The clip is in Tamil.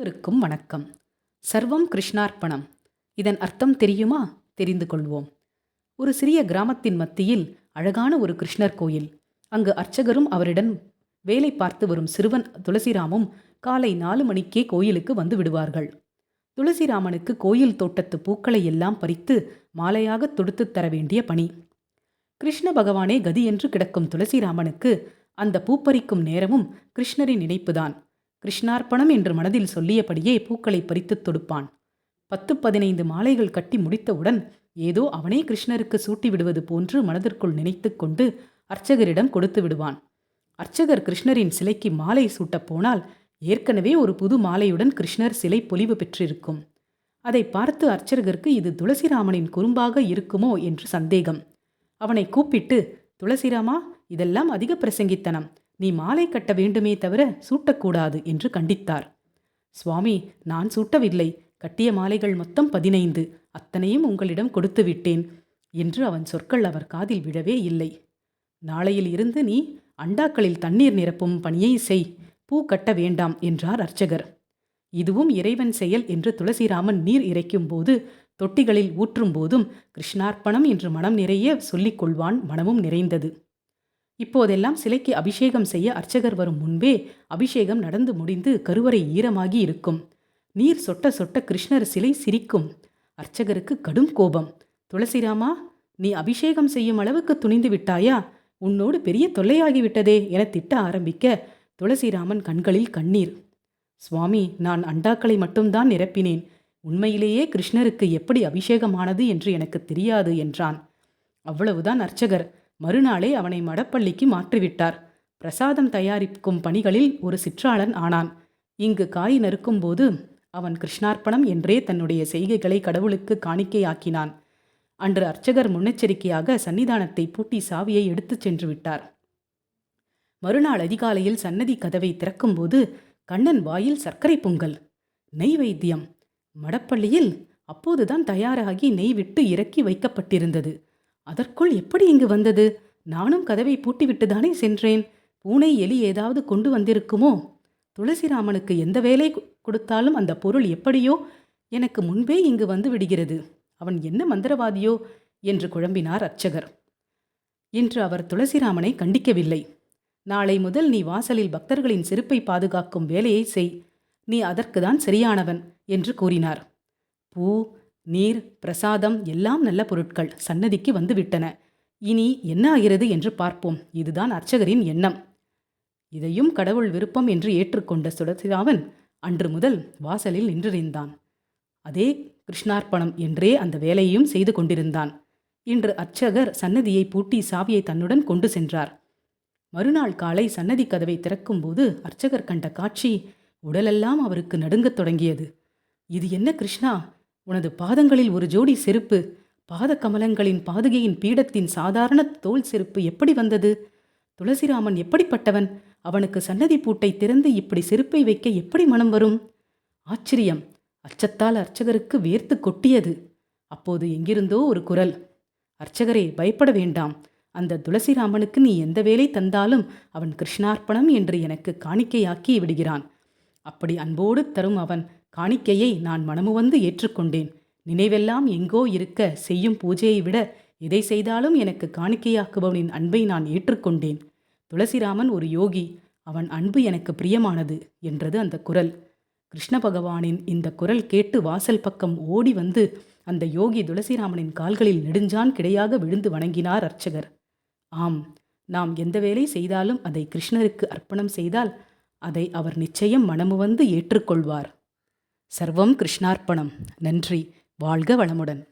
அனைவருக்கும் வணக்கம். சர்வம் கிருஷ்ணார்ப்பணம். இதன் அர்த்தம் தெரியுமா? தெரிந்து கொள்வோம். ஒரு சிறிய கிராமத்தின் மத்தியில் அழகான ஒரு கிருஷ்ணர் கோயில். அங்கு அர்ச்சகரும் அவரிடம் வேலை பார்த்து வரும் சிறுவன் துளசிராமும் காலை நாலு மணிக்கே கோயிலுக்கு வந்து விடுவார்கள். துளசிராமனுக்கு கோயில் தோட்டத்து பூக்களை எல்லாம் பறித்து மாலையாக தொடுத்துத் தர வேண்டிய பணி. கிருஷ்ண பகவானே கதி என்று கிடக்கும் துளசிராமனுக்கு அந்த பூப்பறிக்கும் நேரமும் கிருஷ்ணரின் நினைப்புதான். கிருஷ்ணார்ப்பணம் என்று மனதில் சொல்லியபடியே பூக்களை பறித்துத் தொடுப்பான். பத்து பதினைந்து மாலைகள் கட்டி முடித்தவுடன் ஏதோ அவனே கிருஷ்ணருக்கு சூட்டி விடுவது போன்று மனதிற்குள் நினைத்துக்கொண்டு அர்ச்சகரிடம் கொடுத்து விடுவான். அர்ச்சகர் கிருஷ்ணரின் சிலைக்கு மாலை சூட்டப் போனால் ஏற்கனவே ஒரு புது மாலையுடன் கிருஷ்ணர் சிலை பொலிவு பெற்றிருக்கும். அதை பார்த்து அர்ச்சகருக்கு இது துளசிராமனின் குறும்பாக இருக்குமோ என்று சந்தேகம். அவனை கூப்பிட்டு துளசிராமா இதெல்லாம் அதிக பிரசங்கித்தனம். நீ மாலை கட்ட வேண்டுமே தவிர சூட்டக்கூடாது என்று கண்டித்தார். சுவாமி நான் சூட்டவில்லை. கட்டிய மாலைகள் மொத்தம் பதினைந்து. அத்தனையும் உங்களிடம் கொடுத்து விட்டேன் என்று அவன் சொற்கள் அவர் காதில் விழவே இல்லை. நாளையில் இருந்து நீ அண்டாக்களில் தண்ணீர் நிரப்பும் பணியை செய். பூ கட்ட வேண்டாம் என்றார் அர்ச்சகர். இதுவும் இறைவன் செயல் என்று துளசிராமன் நீர் இறைக்கும் போது தொட்டிகளில் ஊற்றும் போதும் கிருஷ்ணார்ப்பணம் என்று மனம் நிறைய சொல்லிக் கொள்வான் மனமும் நிறைந்தது. இப்போதெல்லாம் சிலைக்கு அபிஷேகம் செய்ய அர்ச்சகர் வரும் முன்பே அபிஷேகம் நடந்து முடிந்து கருவறை ஈரமாகி இருக்கும். நீர் சொட்ட சொட்ட கிருஷ்ணர் சிலை சிரிக்கும். அர்ச்சகருக்கு கடும் கோபம். துளசிராமா நீ அபிஷேகம் செய்யும் அளவுக்கு துணிந்து விட்டாயா? உன்னோடு பெரிய தொல்லையாகிவிட்டதே என திட்ட ஆரம்பிக்க துளசிராமன் கண்களில் கண்ணீர். சுவாமி நான் அண்டாக்களை மட்டும்தான் நிரப்பினேன். உண்மையிலேயே கிருஷ்ணருக்கு எப்படி அபிஷேகமானது என்று எனக்கு தெரியாது என்றான். அவ்வளவுதான் அர்ச்சகர். மறுநாளே அவனை மடப்பள்ளிக்கு மாற்றிவிட்டார். பிரசாதம் தயாரிக்கும் பணிகளில் ஒரு சிற்றாளன் ஆனான். இங்கு காய் நறுக்கும்போது அவன் கிருஷ்ணார்ப்பணம் என்றே தன்னுடைய செய்கைகளை கடவுளுக்கு காணிக்கையாக்கினான். அன்று அர்ச்சகர் முன்னெச்சரிக்கையாக சன்னிதானத்தை பூட்டி சாவியை எடுத்துச் சென்று விட்டார். மறுநாள் அதிகாலையில் சன்னதி கதவை திறக்கும்போது கண்ணன் வாயில் சர்க்கரை பொங்கல். நெய் வைத்தியம். மடப்பள்ளியில் அப்போதுதான் தயாராகி நெய் விட்டு இறக்கி வைக்கப்பட்டிருந்தது. அதற்குள் எப்படி இங்கு வந்தது? நானும் கதவை பூட்டிவிட்டுதானே சென்றேன். பூனை எலி ஏதாவது கொண்டு வந்திருக்குமோ? துளசிராமனுக்கு எந்த வேலை கொடுத்தாலும் அந்த பொருள் எப்படியோ எனக்கு முன்பே இங்கு வந்து விடுகிறது. அவன் என்ன மந்திரவாதியோ? என்று குழம்பினார் அர்ச்சகர். இன்று அவர் துளசிராமனை கண்டிக்கவில்லை. நாளை முதல் நீ வாசலில் பக்தர்களின் செருப்பை பாதுகாக்கும் வேலையை செய். நீ அதற்குதான் சரியானவன் என்று கூறினார். பூ நீர் பிரசாதம் எல்லாம் நல்ல பொருட்கள் சன்னதிக்கு வந்துவிட்டன. இனி என்ன ஆகிறது என்று பார்ப்போம். இதுதான் அர்ச்சகரின் எண்ணம். இதையும் கடவுள் விருப்பம் என்று ஏற்றுக்கொண்ட சுடசிராவன் அன்று முதல் வாசலில் நின்றிருந்தான். அதே கிருஷ்ணார்ப்பணம் என்றே அந்த வேலையையும் செய்து கொண்டிருந்தான். இன்று அர்ச்சகர் சன்னதியை பூட்டி சாவியை தன்னுடன் கொண்டு சென்றார். மறுநாள் காலை சன்னதி கதவை திறக்கும்போது அர்ச்சகர் கண்ட காட்சி உடலெல்லாம் அவருக்கு நடுங்கத் தொடங்கியது. இது என்ன கிருஷ்ணா? உனது பாதங்களில் ஒரு ஜோடி செருப்பு. பாத கமலங்களின் பாதுகையின் பீடத்தின் சாதாரண தோல் செருப்பு எப்படி வந்தது? துளசிராமன் எப்படிப்பட்டவன்? அவனுக்கு சன்னதி பூட்டை திறந்து இப்படி செருப்பை வைக்க எப்படி மனம் வரும்? ஆச்சரியம். அச்சத்தால் அர்ச்சகருக்கு வேர்த்து கொட்டியது. அப்போது எங்கிருந்தோ ஒரு குரல். அர்ச்சகரே பயப்பட வேண்டாம். அந்த துளசிராமனுக்கு நீ எந்த வேலை தந்தாலும் அவன் கிருஷ்ணார்ப்பணம் என்று எனக்கு காணிக்கையாக்கி விடுகிறான். அப்படி அன்போடு தரும் அவன் காணிக்கையை நான் மனமுவந்து ஏற்றுக்கொண்டேன். நினைவெல்லாம் எங்கோ இருக்க செய்யும் பூஜையை விட எதை செய்தாலும் எனக்கு காணிக்கையாக்குபவனின் அன்பை நான் ஏற்றுக்கொண்டேன். துளசிராமன் ஒரு யோகி அவன் அன்பு எனக்கு பிரியமானது என்றது அந்த குரல். கிருஷ்ண பகவானின் இந்த குரல் கேட்டு வாசல் பக்கம் ஓடி வந்து அந்த யோகி துளசிராமனின் கால்களில் நெடுஞ்சான் கிடையாக விழுந்து வணங்கினார் அர்ச்சகர். ஆம் நாம் எந்த வேலை செய்தாலும் அதை கிருஷ்ணருக்கு அர்ப்பணம் செய்தால் அதை அவர் நிச்சயம் மனமுவந்து ஏற்றுக்கொள்வார். சர்வம் கிருஷ்ணார்ப்பணம். நன்றி. வாழ்க வளமுடன்.